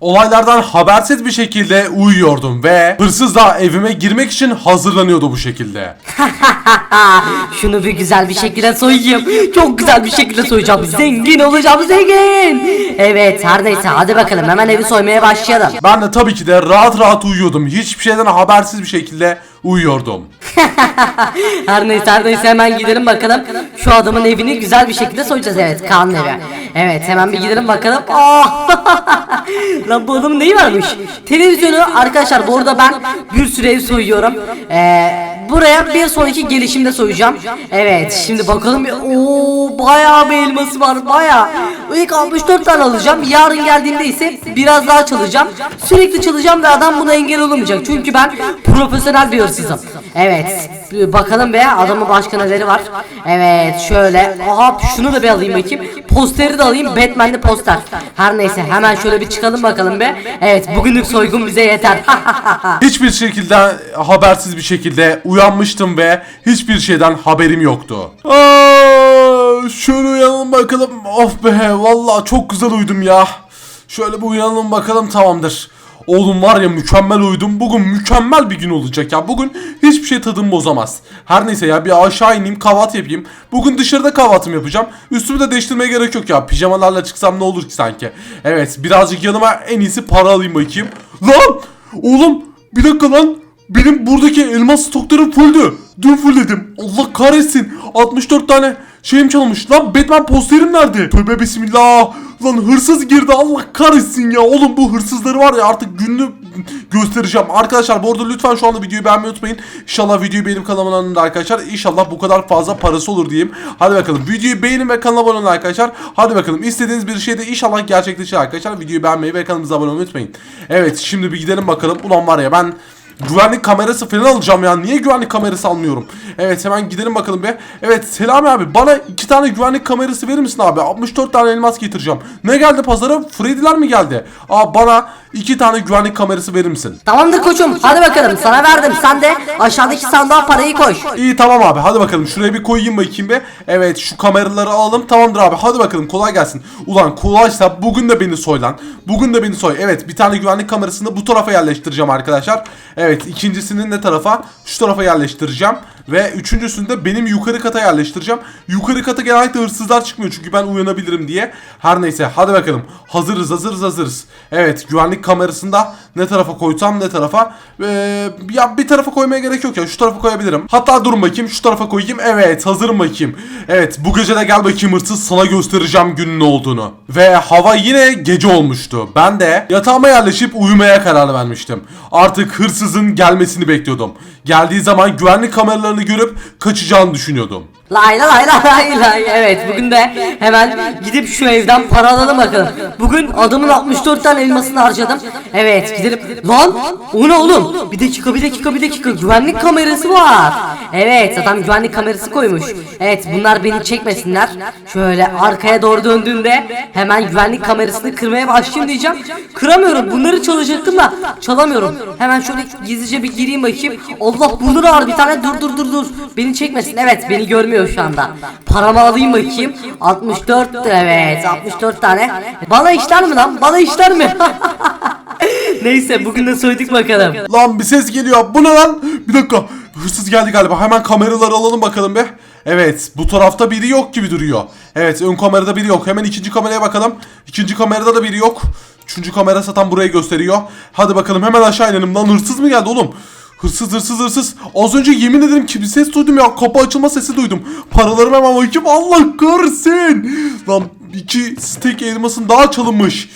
Olaylardan habersiz bir şekilde uyuyordum ve hırsız da evime girmek için hazırlanıyordu bu şekilde. Şunu bir güzel bir şekilde soyayım. Çok güzel bir şekilde soyacağım. Zengin olacağım zengin. Evet her neyse hadi bakalım hemen evi soymaya başlayalım. Ben de tabii ki de rahat rahat uyuyordum. Hiçbir şeyden habersiz bir şekilde uyuyordum. Her neyse her neyse hemen gidelim bakalım. Şu adamın evini güzel bir şekilde soyacağız evet Kaan'ın evi. Evet hemen bir gidelim bakalım. Oh! Lan bu adamın neyi varmış? Televizyonu arkadaşlar bu arada ben bir süre ev soyuyorum. Ee, buraya bir sonraki gelişimde soyacağım. Evet şimdi bakalım. Oo bayağı bir elması var bayağı. İlk 64 tane alacağım. Yarın geldiğinde ise biraz daha çalacağım. Sürekli çalacağım ve adam buna engel olamayacak. Çünkü ben profesyonel bir hırsızım. Evet. Bakalım be adamın başka neleri var. Evet şöyle. Aha şunu da bir alayım bakayım. Posteri de alayım. Batman'li poster. Her neyse hemen şöyle bir çıkalım bakalım be. Evet bugünlük soygun bize yeter. Hiçbir şekilde habersiz bir şekilde uyanmıştım ve hiçbir şeyden haberim yoktu. Aa, şöyle uyanalım bakalım. Of be vallahi çok güzel uyudum ya. Şöyle bir uyanalım bakalım tamamdır. Oğlum var ya mükemmel uyudum. Bugün mükemmel bir gün olacak ya. Bugün hiçbir şey tadımı bozamaz. Her neyse ya bir aşağı ineyim kahvaltı yapayım. Bugün dışarıda kahvaltımı yapacağım. Üstümü de değiştirmeye gerek yok ya. Pijamalarla çıksam ne olur ki sanki. Evet birazcık yanıma en iyisi para alayım bakayım. Lan! Oğlum bir dakika lan. Benim buradaki elmas stoklarım fulldü. Dün fullledim. Allah kahretsin. 64 tane şeyim çalmış. Lan Batman posterim nerede? Tövbe bismillah. Lan hırsız girdi. Allah kahretsin ya. Oğlum bu hırsızları var ya artık günlü göstereceğim. Arkadaşlar bu arada lütfen şu anda videoyu beğenmeyi unutmayın. İnşallah videoyu benim kanalıma önünde arkadaşlar. İnşallah bu kadar fazla parası olur diyeyim. Hadi bakalım videoyu beğenin ve kanala abone olun arkadaşlar. Hadi bakalım istediğiniz bir şey de inşallah gerçekleşir arkadaşlar. Videoyu beğenmeyi ve kanalımıza abone olmayı unutmayın. Evet şimdi bir gidelim bakalım. Ulan var ya ben Güvenlik kamerası falan alacağım ya. Niye güvenlik kamerası almıyorum? Evet hemen gidelim bakalım be. Evet Selami abi bana iki tane güvenlik kamerası verir misin abi? 64 tane elmas getireceğim. Ne geldi pazara? Freddy'ler mi geldi? Aa bana iki tane güvenlik kamerası verir misin? Tamamdır koçum hadi bakalım sana verdim. Sen de aşağıdaki sandığa parayı koy. İyi tamam abi hadi bakalım şuraya bir koyayım bakayım be. Evet şu kameraları alalım tamamdır abi hadi bakalım kolay gelsin. Ulan kolaysa bugün de beni soy lan. Bugün de beni soy. Evet bir tane güvenlik kamerasını bu tarafa yerleştireceğim arkadaşlar. Evet ikincisini ne tarafa? Şu tarafa yerleştireceğim. Ve üçüncüsünü de benim yukarı kata yerleştireceğim. Yukarı kata genellikle hırsızlar çıkmıyor çünkü ben uyanabilirim diye. Her neyse hadi bakalım. Hazırız hazırız hazırız. Evet güvenlik kamerasını da ne tarafa koysam ne tarafa. Ee, ya bir tarafa koymaya gerek yok ya şu tarafa koyabilirim. Hatta durun bakayım şu tarafa koyayım. Evet hazırım bakayım. Evet bu gece de gel bakayım hırsız sana göstereceğim günün olduğunu. Ve hava yine gece olmuştu. Ben de yatağıma yerleşip uyumaya karar vermiştim. Artık hırsızın gelmesini bekliyordum. Geldiği zaman güvenlik kameralarını görüp kaçacağını düşünüyordum. Lay lay lay lay lay. Evet bugün de hemen gidip şu evden para alalım bakalım. Bugün adamın 64 tane elmasını harcadım. Evet gidelim. Lan o ne oğlum? Bir dakika bir dakika bir dakika güvenlik kamerası var. Evet adam güvenlik kamerası koymuş. Evet bunlar beni çekmesinler. Şöyle arkaya doğru döndüğümde hemen güvenlik kamerasını kırmaya başlayayım diyeceğim. Kıramıyorum bunları çalacaktım da çalamıyorum. Hemen şöyle gizlice bir gireyim bakayım. Allah bulur ağır bir tane dur dur dur dur. Beni çekmesin evet beni görmüyor şu anda. Paramı alayım bakayım. 64 evet 64 tane. Bana işler mi lan? Bana işler mi? Neyse bugün de soyduk bakalım. Lan bir ses geliyor. Bu ne lan? Bir dakika. Hırsız geldi galiba. Hemen kameraları alalım bakalım be. Evet bu tarafta biri yok gibi duruyor. Evet ön kamerada biri yok. Hemen ikinci kameraya bakalım. İkinci kamerada da biri yok. Üçüncü kamera satan burayı gösteriyor. Hadi bakalım hemen aşağı inelim. Lan hırsız mı geldi oğlum? Hırsız hırsız hırsız. Az önce yemin ederim ki bir ses duydum ya. Kapı açılma sesi duydum. Paralarımı hemen bakayım. Allah kahretsin. Lan iki steak elmasın daha çalınmış.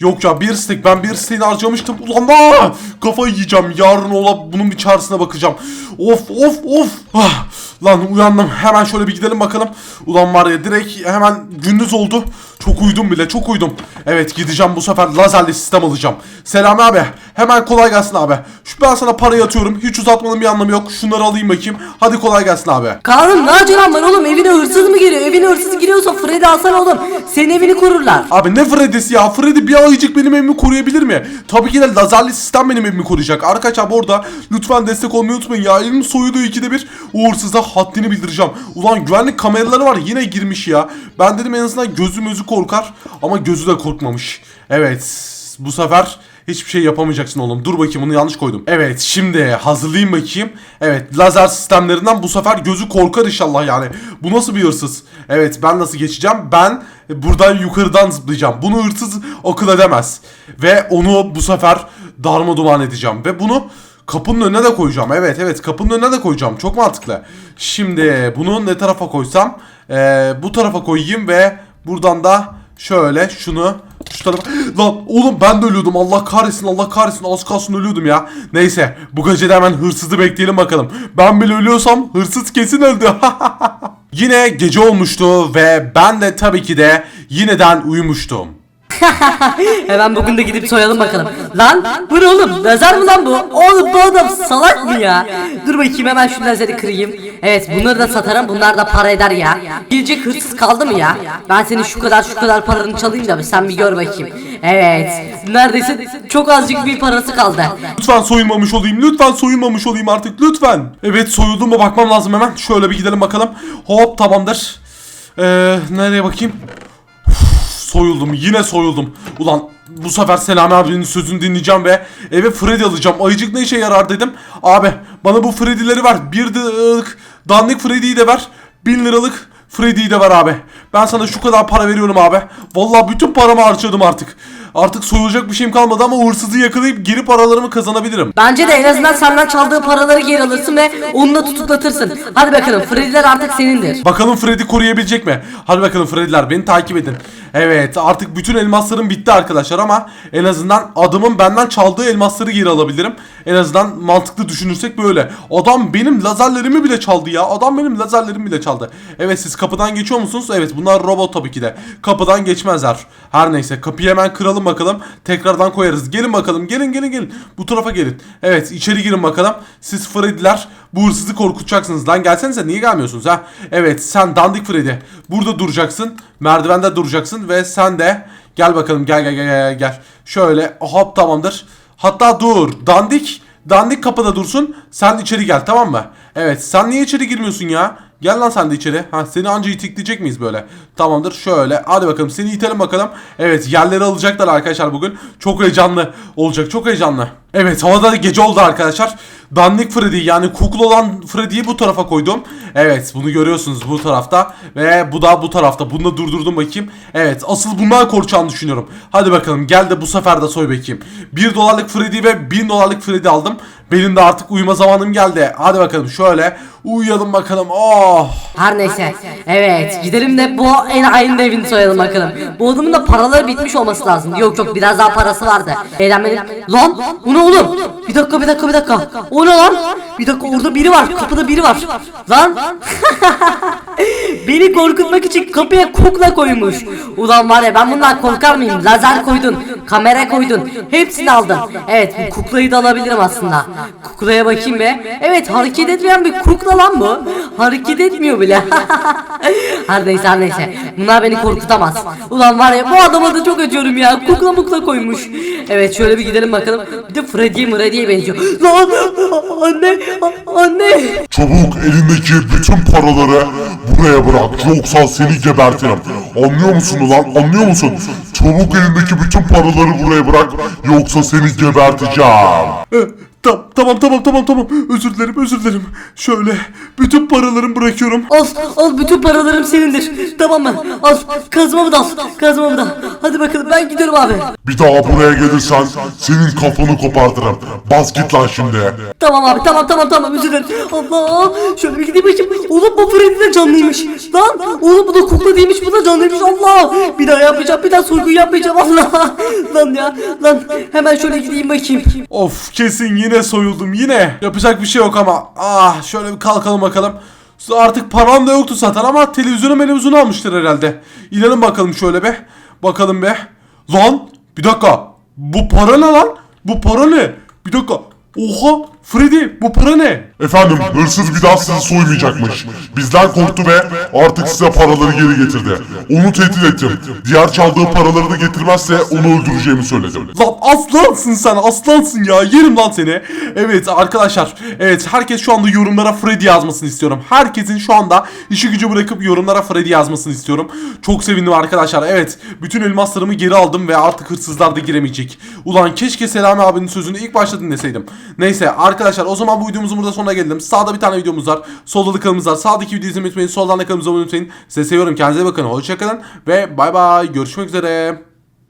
Yok ya bir steak ben bir steak'ini harcamıştım. Ulan aa, kafayı yiyeceğim. Yarın ola bunun bir çaresine bakacağım. Of of of. Ah, lan uyandım. Hemen şöyle bir gidelim bakalım. Ulan var ya direkt hemen gündüz oldu. Çok uyudum bile çok uyudum. Evet gideceğim bu sefer lazerli sistem alacağım. Selami abi hemen kolay gelsin abi. Şu ben sana parayı atıyorum. Hiç uzatmanın bir anlamı yok. Şunları alayım bakayım. Hadi kolay gelsin abi. Kaan'ım ne acelem var oğlum evine hırsız mı giriyor? Evine hırsız giriyorsa Freddy alsana oğlum. Senin evini korurlar. Abi ne Freddy'si ya? Freddy bir ayıcık benim evimi koruyabilir mi? Tabii ki de lazerli sistem benim evimi koruyacak. Arkadaşlar bu arada lütfen destek olmayı unutmayın ya. Evim soyuluyor ikide bir. O hırsıza haddini bildireceğim. Ulan güvenlik kameraları var yine girmiş ya. Ben dedim en azından gözüm özü korkar. Ama gözü de korkmamış. Evet. bu sefer hiçbir şey yapamayacaksın oğlum. Dur bakayım bunu yanlış koydum. Evet şimdi hazırlayayım bakayım. Evet lazer sistemlerinden bu sefer gözü korkar inşallah yani. Bu nasıl bir hırsız? Evet ben nasıl geçeceğim? Ben buradan yukarıdan zıplayacağım. Bunu hırsız akıl edemez. Ve onu bu sefer darma duman edeceğim. Ve bunu kapının önüne de koyacağım. Evet evet kapının önüne de koyacağım. Çok mantıklı. Şimdi bunu ne tarafa koysam? Ee, bu tarafa koyayım ve buradan da şöyle şunu şu tarafa... Lan oğlum ben de ölüyordum. Allah kahretsin Allah kahretsin. Az kalsın ölüyordum ya. Neyse bu gece de hemen hırsızı bekleyelim bakalım. Ben bile ölüyorsam hırsız kesin öldü. Yine gece olmuştu ve ben de tabii ki de yineden uyumuştum. Hemen bugün de gidip soyalım bakalım. Lan bu ne oğlum? Lazer mi lan bu? Oğlum bu adam salak mı ya? Dur bakayım hemen şu lazeri kırayım. Evet bunları da satarım bunlar da para eder ya. Gelecek hırsız kaldı mı ya? Ben senin şu kadar şu kadar paranı çalayım da sen bir gör bakayım. Evet neredeyse çok azıcık bir parası kaldı. Lütfen soyulmamış olayım. Lütfen soyulmamış olayım artık. Lütfen. Evet soyuldum mu bakmam lazım hemen. Şöyle bir gidelim bakalım. Hop tamamdır. Ee, nereye bakayım? Soyuldum. Yine soyuldum. Ulan bu sefer Selami abinin sözünü dinleyeceğim ve eve Freddy alacağım. Ayıcık ne işe yarar dedim. Abi bana bu Freddy'leri ver. Bir ılık dandik Freddy'yi de ver. Bin liralık Freddy'yi de ver abi. Ben sana şu kadar para veriyorum abi. Vallahi bütün paramı harcadım artık. Artık soyulacak bir şeyim kalmadı ama o hırsızı yakalayıp geri paralarımı kazanabilirim. Bence de en azından senden çaldığı paraları geri alırsın ve onunla tutuklatırsın. Hadi bakalım Freddy'ler artık senindir. Bakalım Freddy koruyabilecek mi? Hadi bakalım Freddy'ler beni takip edin. Evet artık bütün elmaslarım bitti arkadaşlar ama en azından adamın benden çaldığı elmasları geri alabilirim. En azından mantıklı düşünürsek böyle. Adam benim lazerlerimi bile çaldı ya. Adam benim lazerlerimi bile çaldı. Evet siz kapıdan geçiyor musunuz? Evet bunlar robot tabii ki de. Kapıdan geçmezler. Her neyse kapıyı hemen kıralım bakalım. Tekrardan koyarız. Gelin bakalım. Gelin gelin gelin. Bu tarafa gelin. Evet içeri girin bakalım. Siz Freddy'ler bu hırsızı korkutacaksınız. Lan gelsenize niye gelmiyorsunuz ha? Evet sen dandik Freddy. Burada duracaksın. Merdivende duracaksın ve sen de gel bakalım gel gel gel gel gel. Şöyle hop tamamdır. Hatta dur. Dandik. Dandik kapıda dursun. Sen içeri gel tamam mı? Evet sen niye içeri girmiyorsun ya? Gel lan sen de içeri. Ha seni anca itikleyecek miyiz böyle? Tamamdır şöyle. Hadi bakalım seni itelim bakalım. Evet yerleri alacaklar arkadaşlar bugün. Çok heyecanlı olacak. Çok heyecanlı. Evet havada gece oldu arkadaşlar. Dandik Freddy yani kukla olan Freddy'yi bu tarafa koydum. Evet bunu görüyorsunuz bu tarafta. Ve bu da bu tarafta. Bunu da durdurdum bakayım. Evet asıl bundan korkacağını düşünüyorum. Hadi bakalım gel de bu sefer de soy bakayım. 1 dolarlık Freddy ve 1000 dolarlık Freddy aldım. Benim de artık uyuma zamanım geldi. Hadi bakalım şöyle uyuyalım bakalım. Oh. Her neyse. Evet gidelim de bu enayinin evini soyalım bakalım. Bu adamın da paraları bitmiş olması lazım. Yok yok biraz daha parası vardı. Eğlenmenin... Lan bu ne oğlum? Bir dakika bir dakika bir dakika. O ne lan? Bir dakika orada biri var. Kapıda biri var. Lan. Beni korkutmak için kapıya kukla koymuş. Ulan var ya ben bundan korkar mıyım? Lazer koydun, kamera koydun, hepsini aldın. Evet bu kuklayı da alabilirim aslında. Kuklaya bakayım be. Evet hareket etmeyen bir kukla lan bu. Hareket etmiyor bile. her neyse her neyse. Bunlar beni korkutamaz. Ulan var ya bu adama da çok acıyorum ya. Kukla mukla koymuş. Evet şöyle bir gidelim bakalım. Bir de Freddy Freddy'ye benziyor. Lan anne anne. Çabuk elindeki bütün paraları buraya bırak yoksa seni gebertirim. Anlıyor musun ulan anlıyor musun? Çabuk elindeki bütün paraları buraya bırak yoksa seni geberteceğim. Eh, ta- tamam tamam tamam tamam. Özür dilerim özür dilerim. Şöyle bütün paralarımı bırakıyorum. Al, al bütün paralarım senindir. Tamam mı? Al, kazmamı da al, kazmamı da. Hadi bakalım ben gidiyorum abi. Bir daha buraya gelirsen senin kafanı kopartırım. Bas git lan şimdi. Tamam abi, tamam tamam tamam özür dilerim. Allah, şöyle bir gideyim bakayım. Oğlum bu Freddy de canlıymış. Lan, oğlum bu da kukla değilmiş, bu da canlıymış. Allah, bir daha yapmayacağım, bir daha soygun yapmayacağım. Allah, lan ya, lan hemen şöyle gideyim bakayım. Of kesin yine soyuldum yine. Yapacak bir şey yok ama. Ah şöyle bir kalkalım bakalım. Artık param da yoktu zaten ama televizyonu televizyonu almıştır herhalde. İnelim bakalım şöyle be. Bakalım be. Lan bir dakika. Bu para ne lan? Bu para ne? Bir dakika. Oha Freddy bu para ne? Efendim hırsız bir daha sizi soymayacakmış. Bizden korktu ve artık size paraları geri getirdi. Onu tehdit ettim. Diğer çaldığı paraları da getirmezse onu öldüreceğimi söyledim. Lan aslansın sen aslansın ya yerim lan seni. Evet arkadaşlar evet herkes şu anda yorumlara Freddy yazmasını istiyorum. Herkesin şu anda işi gücü bırakıp yorumlara Freddy yazmasını istiyorum. Çok sevindim arkadaşlar evet bütün elmaslarımı geri aldım ve artık hırsızlar da giremeyecek. Ulan keşke Selami abinin sözünü ilk başta dinleseydim. Neyse arkadaşlar o zaman bu videomuzun burada sonuna geldim. Sağda bir tane videomuz var. Solda da kanalımız var. Sağdaki videoyu izlemeyi unutmayın. Soldan da kanalımıza abone unutmayın. Size seviyorum. Kendinize bakın. Hoşçakalın ve bay bay. Görüşmek üzere.